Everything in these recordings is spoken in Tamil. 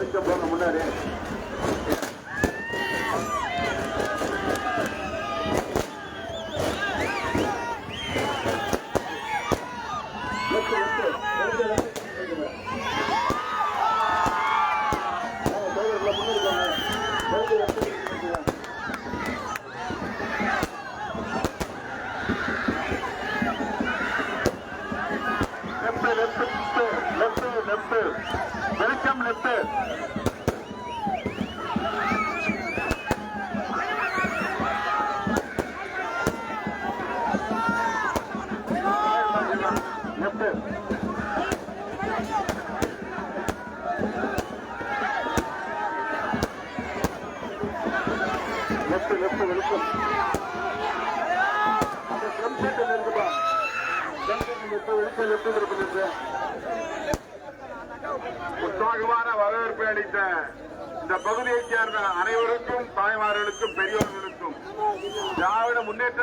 ஒதுக்க போக முன்னாடி.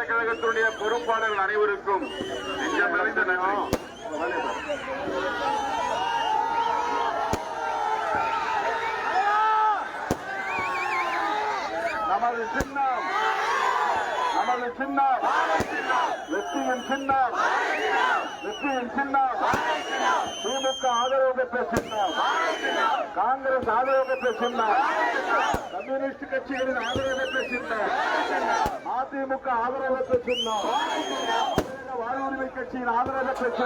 கழகத்தினுடைய பொறுப்பாளர்கள் அனைவருக்கும் நெஞ்சம் நிறைந்த நன்றி. நமது சின்னம் நமது சின்னம் வெற்றியின் சின்னம் வெற்றியின் சின்னம் திமுக ஆதரவு பெற்ற சின்னம் காங்கிரஸ் ஆதரவு பெற்ற சின்னம் கம்யூனிஸ்ட் கட்சிகளின் ஆதரவு பெற்ற சின்னம் அதிமுக ஆதரவு பெற்ற வாழ்வுரிமை கட்சியின் ஆதரவு பெற்ற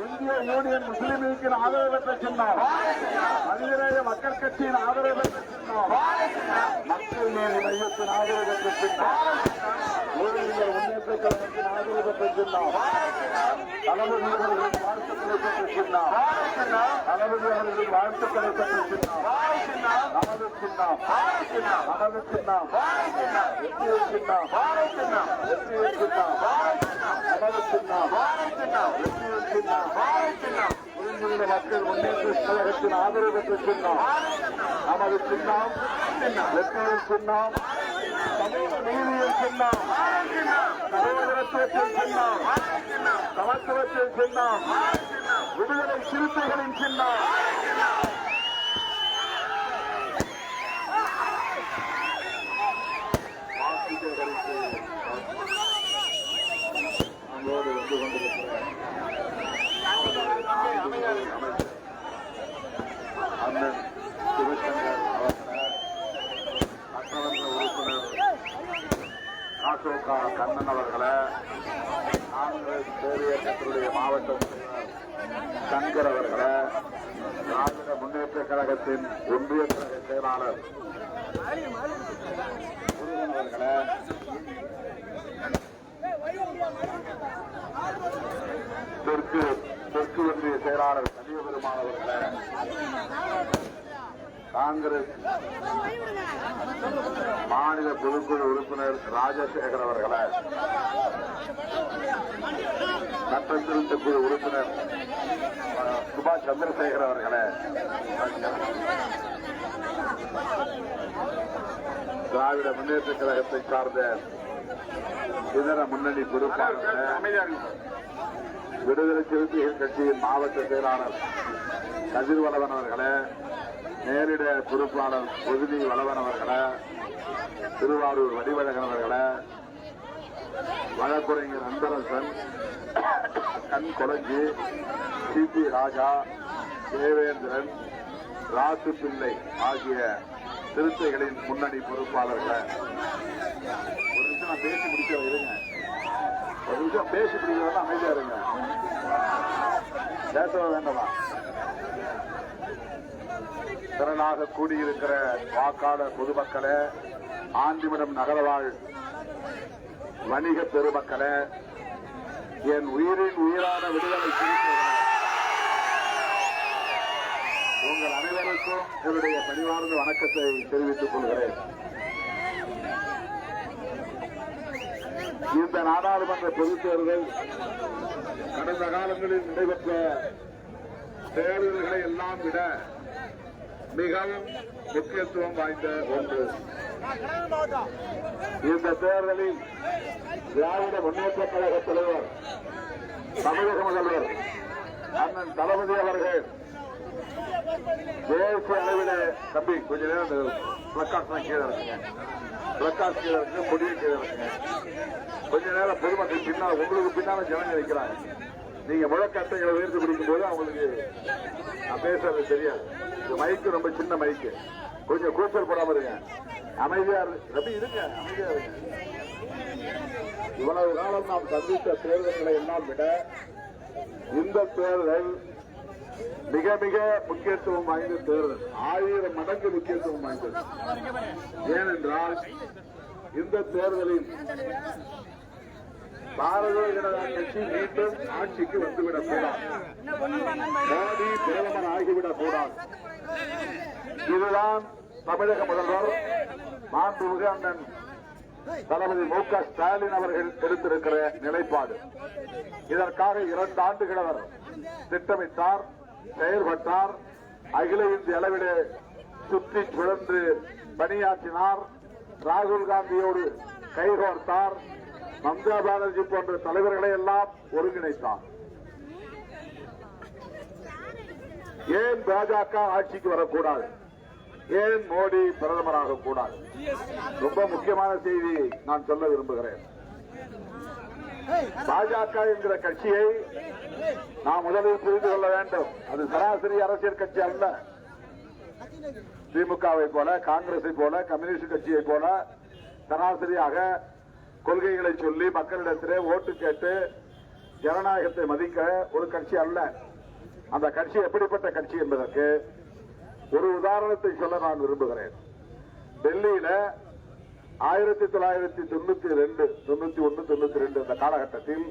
இந்திய யூனியன் முஸ்லீம் லீக்கின் ஆதரவு பெற்ற சின்னம். மனிதநேய மக்கள் கட்சியின் ஆதரவு பெற்ற மக்கள் நீதி மையத்தின் ஆதரவு பெற்ற சின்னம் முன்னேற்ற கழகத்தின் ஆதரவு பெற்ற தளபதி அவர்களின் வாழ்த்துக்களை பெற்ற தளபதி அவர்களின் வாழ்த்துக்களை பெற்ற நமது சின்னம் நமது சின்னம் வெற்றியை சின்னம் வெற்றியை சின்னம் நமது சின்னம் வெற்றியை சின்னம் புரிந்துள்ள மக்கள் முன்னேற்ற கழகத்தின் ஆதரவு நமது சின்னம் வெற்றியின் சின்னம் சின்னம் சகோதரத்துவத்தின் சின்னம் சமத்துவத்தின் சின்னம் விடுதலை சிறுத்தைகளின் சின்னம் வந்து கொண்டிருக்கிற அண்ணன் சிவசங்கர் சட்டமன்ற உறுப்பினர் கண்ணன் அவர்களை காங்கிரஸ் பேரியக்கத்தினுடைய மாவட்ட சங்கர் அவர்களை திராவிட முன்னேற்ற கழகத்தின் ஒன்றிய கழக செயலாளர் முருகன் அவர்களை தெற்கு தெற்கு ஒன்றிய செயலாளர் கலியபெருமான் அவர்களை காங்கிரஸ் மாநில பொதுக்குழு உறுப்பினர் ராஜசேகர் அவர்களை சட்ட திருத்த குழு உறுப்பினர் சுபாஷ் சந்திரசேகர் அவர்களை திராவிட முன்னேற்ற கழகத்தை சார்ந்த இதர முன்னணி பொறுப்பாளர்கள் விடுதலை சிறுத்தைகள் கட்சியின் மாவட்ட செயலாளர் கதிர்வளவன் அவர்களை அவர்களே நேரிட பொறுப்பாளர் பொதுதி வளவன் திருவாரூர் வடிவழகன் அவர்களே வழக்குரைஞர் அன்பரசன் கண் கொலஞ்சி சி. பி. ராஜா தேவேந்திரன் ராசு பிள்ளை ஆகிய திருத்தைகளின் முன்னணி பொறுப்பாளர்கள். ஒரு நிமிஷம் நான் பேசி முடிக்க இருங்க. ஒரு நிமிஷம் பேசி முடிக்கிறதா அமைதியா இருங்க. பேச வேண்டாமா? திரளாக கூடியிருக்கிற வாக்காளர் பொதுமக்களே ஆண்டிமடம் நகரவாழ் வணிக பெருமக்களே என் உயிரின் உயிரான விடுதலை உங்கள் அனைவருக்கும் என்னுடைய பணிவார்ந்த வணக்கத்தை தெரிவித்துக் கொள்கிறேன். இந்த நாடாளுமன்ற பொதுத் தேர்தல் கடந்த காலங்களில் நடைபெற்ற தேர்தல்களை எல்லாம் விட மிகவும் முக்கியத்துவம் வாய்ந்த ஒன்று. இந்த தேர்தலில் திராவிட முன்னேற்ற கழக தலைவர் தமிழக முதல்வர் அண்ணன் தளபதி அவர்கள் தேசிய அளவில தம்பி கொஞ்ச நேரம் பிளக்கார்ட் கீழே இருக்குங்க பிரகாஷ் கீழே இருக்கு முடிவு கீழே இருக்குங்க கொஞ்ச நேரம் பொதுமக்கள் பின்னால் உங்களுக்கு பின்னால ஜனங்க நிற்கிறாங்க. நீங்க முழக்கட்டைகளை உயர்த்தி பிடிக்கும் போது அவங்களுக்கு நான் பேசுறது தெரியாது. மைக்கு ரொம்ப சின்ன மைக்கு கொஞ்சம் கூச்சல் போடாம இருங்க. அமைதியா ரபி இருங்க. அமைதியா இருங்க. இவ்வளவு காலம் நாம் சந்தித்த தேர்தல்களை எல்லாம் விட இந்த தேர்தல் மிக மிக முக்கியத்துவம் வாய்ந்த தேர்தல். ஆயிரம் மடங்கு முக்கியத்துவம் வாய்ந்தது. ஏனென்றால் இந்த தேர்தலில் பாரதிய ஜனதா கட்சி மீண்டும் ஆட்சிக்கு வந்துவிடக் கூடாது மோடி பிரதமர் ஆகிவிடக் கூடாது இதுதான் தமிழக முதல்வர் மாண்புமிகு அண்ணன் தளபதி மு க ஸ்டாலின் அவர்கள் எடுத்திருக்கிற நிலைப்பாடு. இதற்காக இரண்டு ஆண்டுகள் அவர் திட்டமிட்டார் செயல்பட்டார் அகில இந்திய அளவிலே சுற்றி சுழன்று பணியாற்றினார் ராகுல் காந்தியோடு கைகோர்த்தார் மம்தா பானர்ஜி போன்ற தலைவர்களை எல்லாம் ஒருங்கிணைத்தார். ஏன் பாஜக ஆட்சிக்கு வரக்கூடாது? ஏன் மோடி பிரதமராக கூடாது? ரொம்ப முக்கியமான செய்தி நான் சொல்ல விரும்புகிறேன். பாஜக என்கிற கட்சியை நாம் முதலில் புரிந்து கொள்ள வேண்டும். அது சராசரி அரசியல் கட்சி அல்ல. திமுகவை போல காங்கிரஸை போல கம்யூனிஸ்ட் கட்சியை போல சராசரியாக கொள்கைகளை சொல்லி மக்களிடத்திலே ஓட்டு கேட்டு ஜனநாயகத்தை மதிக்க ஒரு கட்சி அல்ல. அந்த கட்சி எப்படிப்பட்ட கட்சி என்பதற்கு ஒரு உதாரணத்தை சொல்ல நான் விரும்புகிறேன். டெல்லியில ஆயிரத்தி தொள்ளாயிரத்தி தொண்ணூத்தி ரெண்டு தொண்ணூத்தி ஒன்று தொண்ணூத்தி ரெண்டு இந்த காலகட்டத்தில்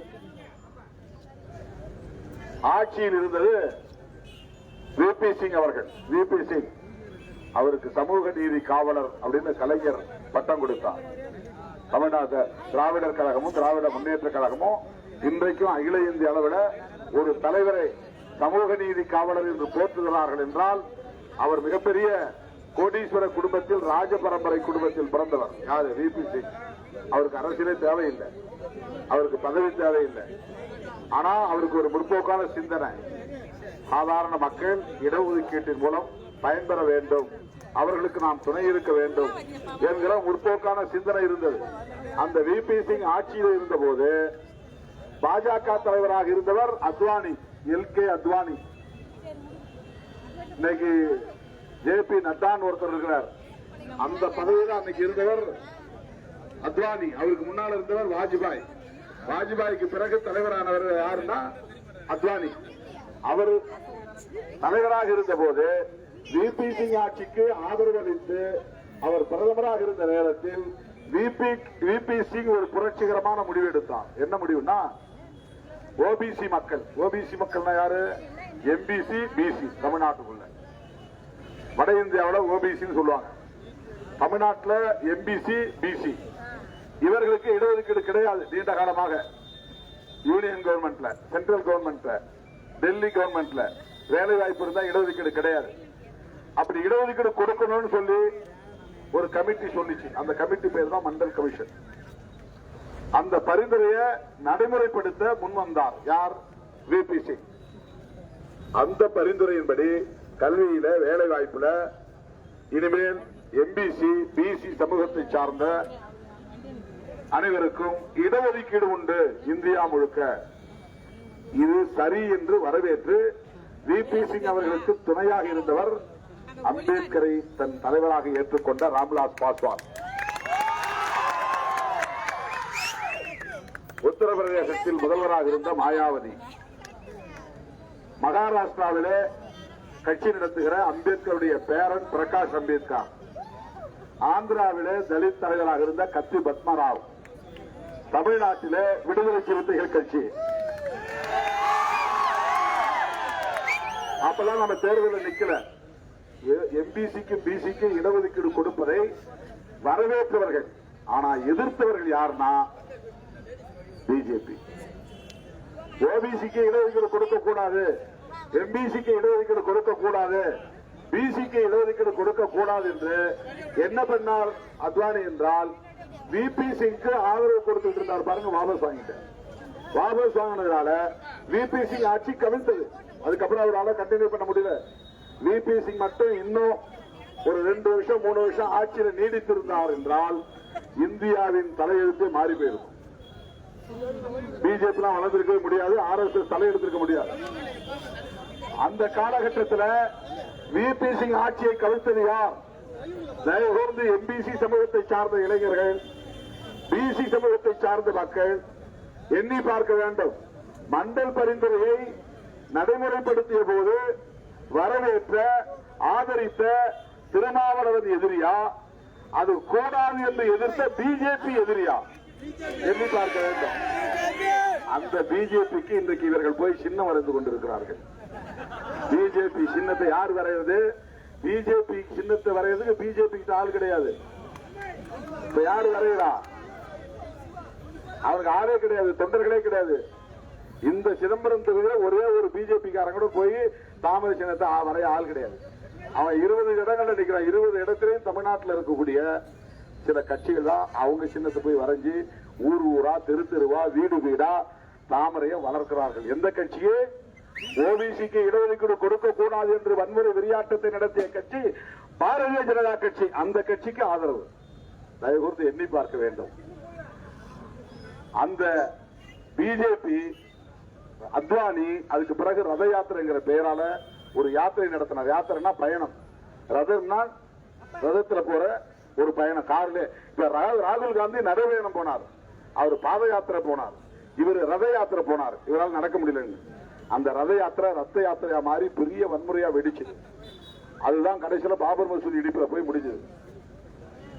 ஆட்சியில் இருந்தது விபி சிங் அவர்கள். விபி சிங் அவருக்கு சமூக நீதி காவலர் அப்படின்னு கலைஞர் பட்டம் கொடுத்தார். தமிழ்நாடு திராவிடர் கழகமும் திராவிட முன்னேற்ற கழகமும் இன்றைக்கும் அகில இந்திய அளவில் ஒரு தலைவரை சமூக நீதி காவலர் என்று போற்றுகிறார்கள் என்றால் அவர் மிகப்பெரிய கோடீஸ்வர குடும்பத்தில் ராஜ பரம்பரை குடும்பத்தில் பிறந்தவர். யாரு? V P Singh. அவருக்கு அரசியலே தேவையில்லை. அவருக்கு பதவி தேவையில்லை. ஆனா அவருக்கு ஒரு முற்போக்கான சிந்தனை. சாதாரண மக்கள் இடஒதுக்கீட்டின் மூலம் பயன்பெற வேண்டும். அவர்களுக்கு நாம் துணை இருக்க வேண்டும் என்கிற முற்போக்கான சிந்தனை இருந்தது. அந்த விபி சிங் ஆட்சியில் இருந்தபோது பாஜக தலைவராக இருந்தவர் அத்வானி. L K Advani. இன்னைக்கு ஜே பி நட்டான் ஒருத்தர் இருக்கிறார். அந்த பதவியில் அன்னைக்கு இருந்தவர் அத்வானி. அவருக்கு முன்னால் இருந்தவர் வாஜ்பாய். வாஜ்பாய்க்கு பிறகு தலைவரானவர் யாருன்னா அத்வானி. அவர் தலைவராக இருந்த போது விபி சிங் ஆட்சிக்கு ஆதரவு அளித்து அவர் பிரதமராக இருந்த நேரத்தில் விபி விபி சிங் ஒரு புரட்சிகரமான முடிவு எடுத்தார் என்ன முடிவுனா ஓபிசி மக்கள். ஓபிசி மக்கள்னா யாரு? எம்பிசி பிசி தமிழ்நாட்டுக்குள்ள. வட இந்தியாவில் ஓபிசின்னு சொல்லுவாங்க. தமிழ்நாட்டில் எம்பிசி பிசி இவர்களுக்கு இடஒதுக்கீடு கிடையாது நீண்ட காலமாக. யூனியன் கவர்மெண்ட்ல சென்ட்ரல் கவர்மெண்ட்ல டெல்லி கவர்மெண்ட்ல வேலை வாய்ப்பு இருந்தா இடஒதுக்கீடு கிடையாது. அப்படி இடஒதுக்கீடு கொடுக்கணும்னு சொல்லி ஒரு கமிட்டி சொல்லிச்சு அந்த கமிட்டி பேர் தான் மண்டல் கமிஷன் அந்த பரிந்துரையை நடைமுறைப்படுத்த முன்வந்தார் யார்? விபி சிங் அந்த பரிந்துரையின்படி கல்வியில வேலை வாய்ப்புல இனிமேல் எம்பிசி பிசி சமூகத்தை சார்ந்த அனைவருக்கும் இடஒதுக்கீடு உண்டு இந்தியா முழுக்க. இது சரி என்று வரவேற்று விபி சிங் அவர்களுக்கு துணையாக இருந்தவர் அம்பேத்கரை தன் தலைவராக ஏற்றுக்கொண்ட ராம்விலாஸ் பாஸ்வான். உத்தரப்பிரதேசத்தில் முதல்வராக இருந்த மாயாவதி. மகாராஷ்டிராவிலே கட்சி நடத்துகிற அம்பேத்கருடைய பேரன் பிரகாஷ் அம்பேத்கர். ஆந்திராவிலே தலித் தலைவராக இருந்த கத்தி பத்மராவ். தமிழ்நாட்டிலே விடுதலை சிறுத்தைகள் கட்சி. அப்பதான் நம்ம தேர்தலில் நிக்கல. எம்பிசிக்கும் பிசிக்கும் இடஒதுக்கீடு கொடுப்பதை வரவேற்றவர்கள். ஆனா எதிர்த்தவர்கள் யாருன்னா பிஜேபி. ஓபிசிக்கு இடஒதுக்கீடு கொடுக்க கூடாது எம்பிசிக்கு இடஒதுக்கீடு கொடுக்க கூடாது பிசிக்கு இடஒதுக்கீடு கொடுக்க கூடாது என்று என்ன பண்ணார் அத்வானி என்றால் விபி சிங்க்கு ஆதரவு கொடுத்துட்டு இருந்தார் பாருங்க வாபஸ் வாங்கிட்டேன் வாபஸ் வாங்கினதுனால விபி சிங் ஆட்சி கவிழ்ந்தது. அதுக்கப்புறம் அவரால் கண்டினியூ பண்ண முடியல. விபி சிங் மட்டும் இன்னும் ஒரு ரெண்டு வருஷம் மூணு வருஷம் ஆட்சியில் நீடித்திருந்தார் என்றால் இந்தியாவின் தலையெழுத்து மாறி போயிருக்கும். பிஜேபி எல்லாம் வளர்ந்திருக்கவே முடியாது எஸ் தலையெடுத்திருக்க முடியாது. அந்த காலகட்டத்தில் விபி சிங் ஆட்சியை கவிழ்த்தது யார்? தயவுகூர்ந்து எம்பிசி சமூகத்தை சார்ந்த இளைஞர்கள் பிசி சமூகத்தை சார்ந்த மக்கள் எண்ணி பார்க்க வேண்டும். மண்டல் பரிந்துரையை நடைமுறைப்படுத்திய போது வரவேற்ற ஆதரித்த திருமாவளவன் எதிரியா? அது கூடாது என்று எதிர்த்த பிஜேபி எதிரியா? எண்ணி பார்க்க வேண்டும். அந்த பிஜேபிக்கு இன்றைக்கு இவர்கள் போய் சின்னம் வரைந்து கொண்டிருக்கிறார்கள். பிஜேபி சின்னத்தை யார் வரைகிறது பிஜேபி சின்னத்தை வரைகிறதுக்கு பிஜேபி ஆள் கிடையாது. இப்ப யாரு வரைகிறா அவருக்கு ஆளே கிடையாது தொண்டர்களே கிடையாது. இந்த சிதம்பரம் தொகுதியில் ஒரே ஒரு பிஜேபி காரங்க கூட போய் தாமரை சின்னத்தை வரைய ஆள் கிடையாது. அவன் இருபது இடங்கள்ல நிற்கிறான் இருபது இடத்துலயும் தமிழ்நாட்டில் இருக்கக்கூடிய சில கட்சிகள் தான் அவங்க சின்னத்தை போய் வரைஞ்சி ஊர் ஊரா தெரு தெருவா வீடு வீடா தாமரையை வளர்க்கிறார்கள். எந்த கட்சியே? ஓபிசிக்கு இடஒதுக்கீடு கொடுக்க கூடாது என்று வன்முறை விளையாட்டத்தை நடத்திய கட்சி பாரதிய ஜனதா கட்சி. அந்த கட்சிக்கு ஆதரவு. தயவு கூர்ந்து எண்ணி பார்க்க வேண்டும். அந்த பிஜேபி அத்வானி அதுக்கு பிறகு ரத யாத்திரைங்கிற பெயரால ஒரு யாத்திரை நடத்தினார். யாத்திரைனா பயணம். ரதம்னா ரதத்துல போற ஒரு பயணம் கார்ல. இப்ப ராகுல் காந்தி நடைபயணம் போனார். அவர் பாத யாத்திரை போனார். இவர் ரத யாத்திரை போனார். இவரால் நடக்க முடியல. அந்த ரத யாத்திரை ரத்த யாத்திரையா மாறி பெரிய வன்முறையா வெடிச்சது அதுதான் கடைசியில பாபர் மசூதி இடிப்புல போய் முடிஞ்சது.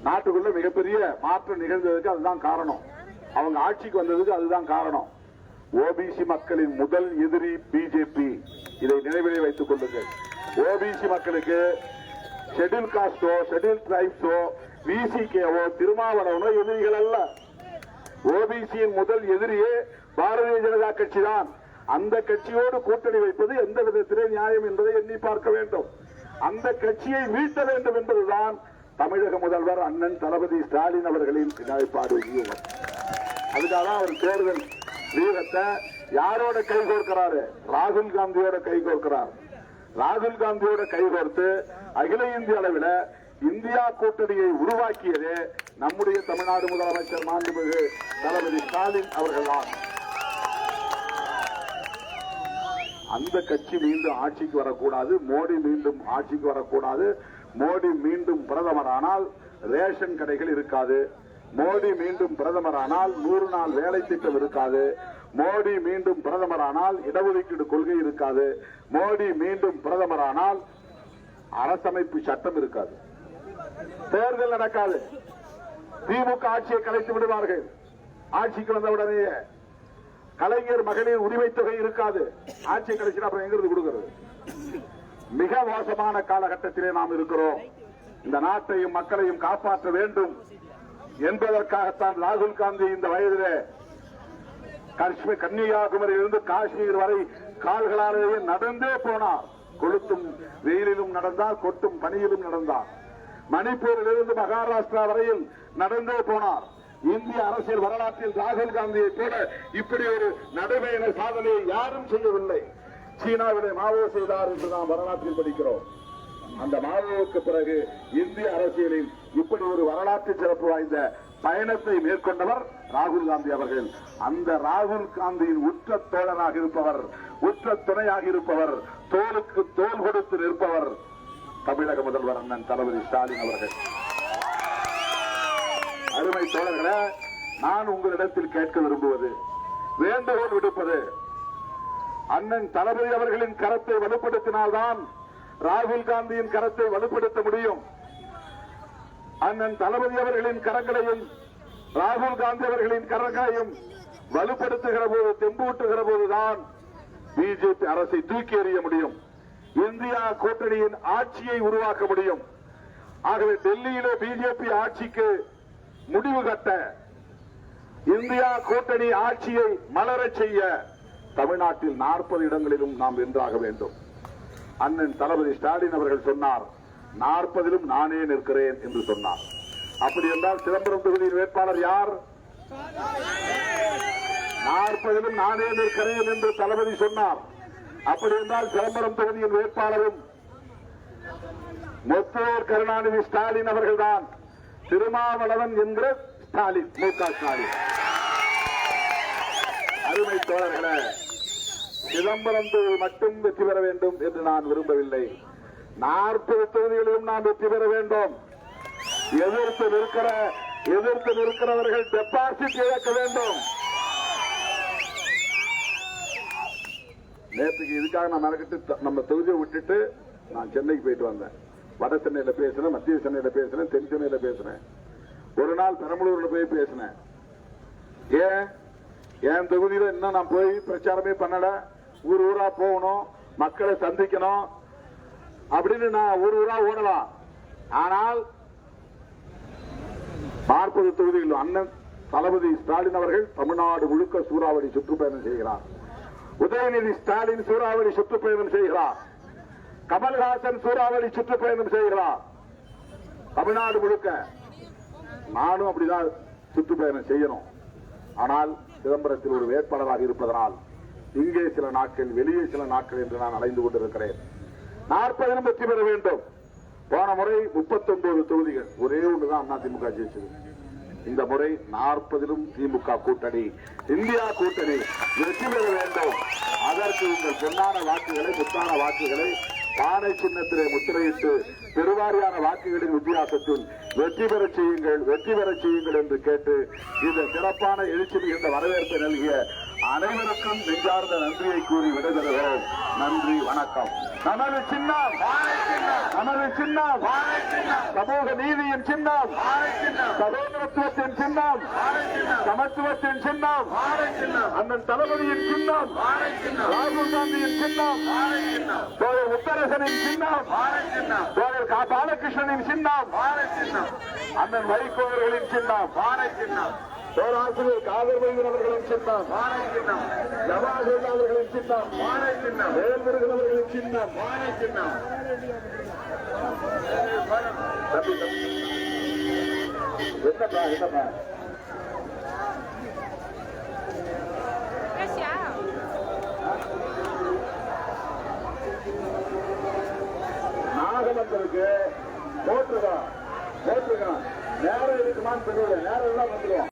நாட்டுக்குள்ள மிகப்பெரிய மாற்றம் நிகழ்ந்ததுக்கு அதுதான் காரணம். அவங்க ஆட்சிக்கு வந்ததுக்கு அதுதான் காரணம். ஓபிசி மக்களின் முதல் எதிரி பிஜேபி இதை நினைவிலே வைத்துக் கொள்ளுங்கள். ஓபிசி மக்களுக்கு ஷெட்யூல் காஸ்டோ ஷெட்யூல் டிரைப்ஸோ விசிகேவோ திருமாவளவனோ எதிரிகள் அல்ல. ஓபிசியின் முதல் எதிரியே பாரதிய ஜனதா கட்சி தான் அந்த கட்சியோடு கூட்டணி வைப்பது எந்த விதத்திலே நியாயம் என்பதை எண்ணி பார்க்க வேண்டும். அந்த கட்சியை மீட்ட வேண்டும் என்பதுதான் தமிழக முதல்வர் அண்ணன் தளபதி ஸ்டாலின் அவர்களின் நிலைப்பாடு அதுக்காக அவர் தேர்தல் வீரத்தை யாரோட கை கோர்க்கிறாரு? ராகுல் காந்தியோட கை கோர்க்கிறார். ராகுல் காந்தியோட கை கோர்த்து அகில இந்திய அளவில் இந்தியா கூட்டணியை உருவாக்கியதே நம்முடைய தமிழ்நாடு முதலமைச்சர் மாண்புமிகு தளபதி ஸ்டாலின் அவர்கள்தான். அந்த கட்சி மீண்டும் ஆட்சிக்கு வரக்கூடாது மோடி மீண்டும் ஆட்சிக்கு வரக்கூடாது மோடி மீண்டும் பிரதமரானால் ரேஷன் கடைகள் இருக்காது மோடி மீண்டும் பிரதமரானால் நூறு நாள் வேலை திட்டம் இருக்காது மோடி மீண்டும் பிரதமரானால் இடஒதுக்கீடு கொள்கை இருக்காது மோடி மீண்டும் பிரதமரானால் அரசமைப்பு சட்டம் இருக்காது. தேர்தல் நடக்காது. திமுக ஆட்சியை கலைத்து விடுவார்கள். ஆட்சிக்கு வந்தவுடனே கலைஞர் மகளிர் உரிமை தொகை இருக்காது. ஆட்சியை கலைச்சு அப்புறம் எங்கிருந்து கொடுக்கிறது? மிக மோசமான காலகட்டத்திலே நாம் இருக்கிறோம். இந்த நாட்டையும் மக்களையும் காப்பாற்ற வேண்டும் என்பதற்காகத்தான் ராகுல் காந்தி இந்த வயதிலே காஷ்மீர் கன்னியாகுமரியிலிருந்து காஷ்மீர் வரை கால்களாலேயே நடந்தே போனார். கொளுத்தும் வெயிலிலும் நடந்தார் கொட்டும் பனியிலும் நடந்தார். மணிப்பூரிலிருந்து மகாராஷ்டிரா வரையில் நடந்தே போனார். இந்திய அரசியல் வரலாற்றில் ராகுல் காந்தியை போல இப்படி ஒரு நடைபயண சாதனையை யாரும் செய்யவில்லை. சீனாவிலே மாவோ செய்தார் என்று நாம் வரலாற்றில் படிக்கிறோம். அந்த மாவோவுக்கு பிறகு இந்திய அரசியலில் இப்படி ஒரு வரலாற்று சிறப்பு வாய்ந்த பயணத்தை மேற்கொண்டவர் ராகுல் காந்தி அவர்கள். அந்த ராகுல் காந்தியின் உற்ற தோழனாக இருப்பவர் உற்ற துணையாக இருப்பவர் தோலுக்கு தோல் கொடுத்து நிற்பவர் தமிழக முதல்வர் அண்ணன் தளபதி ஸ்டாலின் அவர்கள். அருமை தோழர்களே நான் உங்களிடத்தில் கேட்க விரும்புவது வேண்டுகோள் விடுப்பது அண்ணன் தளபதி அவர்களின் கரத்தை வலுப்படுத்தினால்தான் ராகுல் காந்தியின் கரத்தை வலுப்படுத்த முடியும். அண்ணன் தளபதி அவர்களின் கரங்களையும் ராகுல் காந்தி அவர்களின் கரங்களையும் வலுப்படுத்துகிற போது தெம்பூட்டுகிற போதுதான் பிஜேபி அரசை தூக்கி எறிய முடியும். இந்தியா கூட்டணியின் ஆட்சியை உருவாக்க முடியும். ஆகவே டெல்லியிலே பிஜேபி ஆட்சிக்கு முடிவு கட்ட இந்தியா கூட்டணி ஆட்சியை மலரச் செய்ய தமிழ்நாட்டில் நாற்பது இடங்களிலும் நாம் வென்றாக வேண்டும். அண்ணன் தளபதி ஸ்டாலின் அவர்கள் சொன்னார் நாற்பதிலும் நானே நிற்கிறேன் என்று சொன்னார். அப்படி என்றால் சிதம்பரம் தொகுதியின் வேட்பாளர் யார்? நாற்பதிலும் நானே நிற்கிறேன் என்று தளபதி சொன்னார். அப்படி என்றால் சிதம்பரம் தொகுதியின் வேட்பாளரும் முத்தூர் கருணாநிதி ஸ்டாலின் அவர்கள்தான். திருமாவளவன் என்கிற ஸ்டாலின் மு க ஸ்டாலின். அருமை தோழர்களே சிதம்பரம் தொகுதி மட்டும் வெற்றி பெற வேண்டும் என்று நான் விரும்பவில்லை. நாற்பது தொகுதிகளிலும் நான் வெற்றி பெற வேண்டும். எதிர்த்து நிற்கிற எதிர்த்து நிற்கிறவர்கள் டெபாசிட் இழக்க வேண்டும். நேற்றுக்கு இதுக்காக நான் மெனக்கிட்டு நம்ம தொகுதியை விட்டுட்டு நான் சென்னைக்கு போயிட்டு வந்தேன். வட சென்னையில் பேசினேன் மத்திய சென்னையில் பேசினேன் தென் சென்னையில் பேசினேன். ஒரு நாள் பெரம்பலூரில் போய் பேசினேன். ஏன்? என் தொகுதியில் இன்னும் நான் போய் பிரச்சாரமே பண்ணல. ஊர் ஊரா போகணும் மக்களை சந்திக்கணும். அப்படின்னு நான் ஊர் ஊரா ஓடலாம். ஆனால் நாற்பது தொகுதியில் அண்ணன் தளபதி ஸ்டாலின் அவர்கள் தமிழ்நாடு முழுக்க சூறாவளி சுற்றுப்பயணம் செய்கிறார். உதயநிதி ஸ்டாலின் சூறாவளி சுற்றுப்பயணம் செய்கிறார். கமல்ஹாசன் சூறாவளி சுற்றுப்பயணம் செய்கிறார். தமிழ்நாடு முழுக்க. நானும் அப்படிதான் சுற்றுப்பயணம் செய்யணும். ஆனால் சிதம்பரத்தில் ஒரு வேட்பாளராக இருப்பதனால் இங்கே சில நாட்கள் வெளியே சில நாட்கள் என்று நான் அலைந்து கொண்டிருக்கிறேன். நாற்பதிலும் வெற்றி பெற வேண்டும். போன முறை 39 தொகுதிகள். ஒரே ஒன்றுதான் அதிமுக ஜெயிச்சது. இந்த முறை நாற்பதிலும் திமுக கூட்டணி இந்தியா கூட்டணி வெற்றி பெற வேண்டும். அதற்கு உங்கள் பொன்னான வாக்குகளை முத்தான வாக்குகளை பானை சின்னத்திலே முத்திரையிட்டு பெருவாரியான வாக்குகளின் வித்தியாசத்தில் வெற்றி பெற செய்யுங்கள் வெற்றி பெற செய்யுங்கள் என்று கேட்டு இந்த சிறப்பான எழுச்சி என்ற வரவேற்பை நல்கிய அனைவருக்கும் நெஞ்சார்ந்த நன்றியை கூறி விடைபெறுகிறோம். நன்றி வணக்கம். நமது சின்னம். நமது சின்னம். சமூக நீதியின் சின்னம். சகோதரத்துவத்தின் சின்னம். சமத்துவத்தின் சின்னம். அண்ணன் தளபதியின் சின்னம். ராகுல் காந்தியின் சின்னம். தோழர் முத்தரசனின் சின்னம். தோழர் கா. பாலகிருஷ்ணனின் சின்னம். அண்ணன் வைகோவர்களின் சின்னம் சின்னம். பேராசிரியர் காதல் வைகன் அவர்களின் சின்னம். ஜவாஹர் அவர்களின் சின்னம். வேல்முருகன் அவர்களின் சின்னம். தம்பி. என்னப்பா என்னப்பா. நாகமந்தருக்கு போட்டிருக்கான் போட்டிருக்கான் நேரம் இருக்குமான்னு தெரியல. நேரம் எல்லாம் வந்துடும்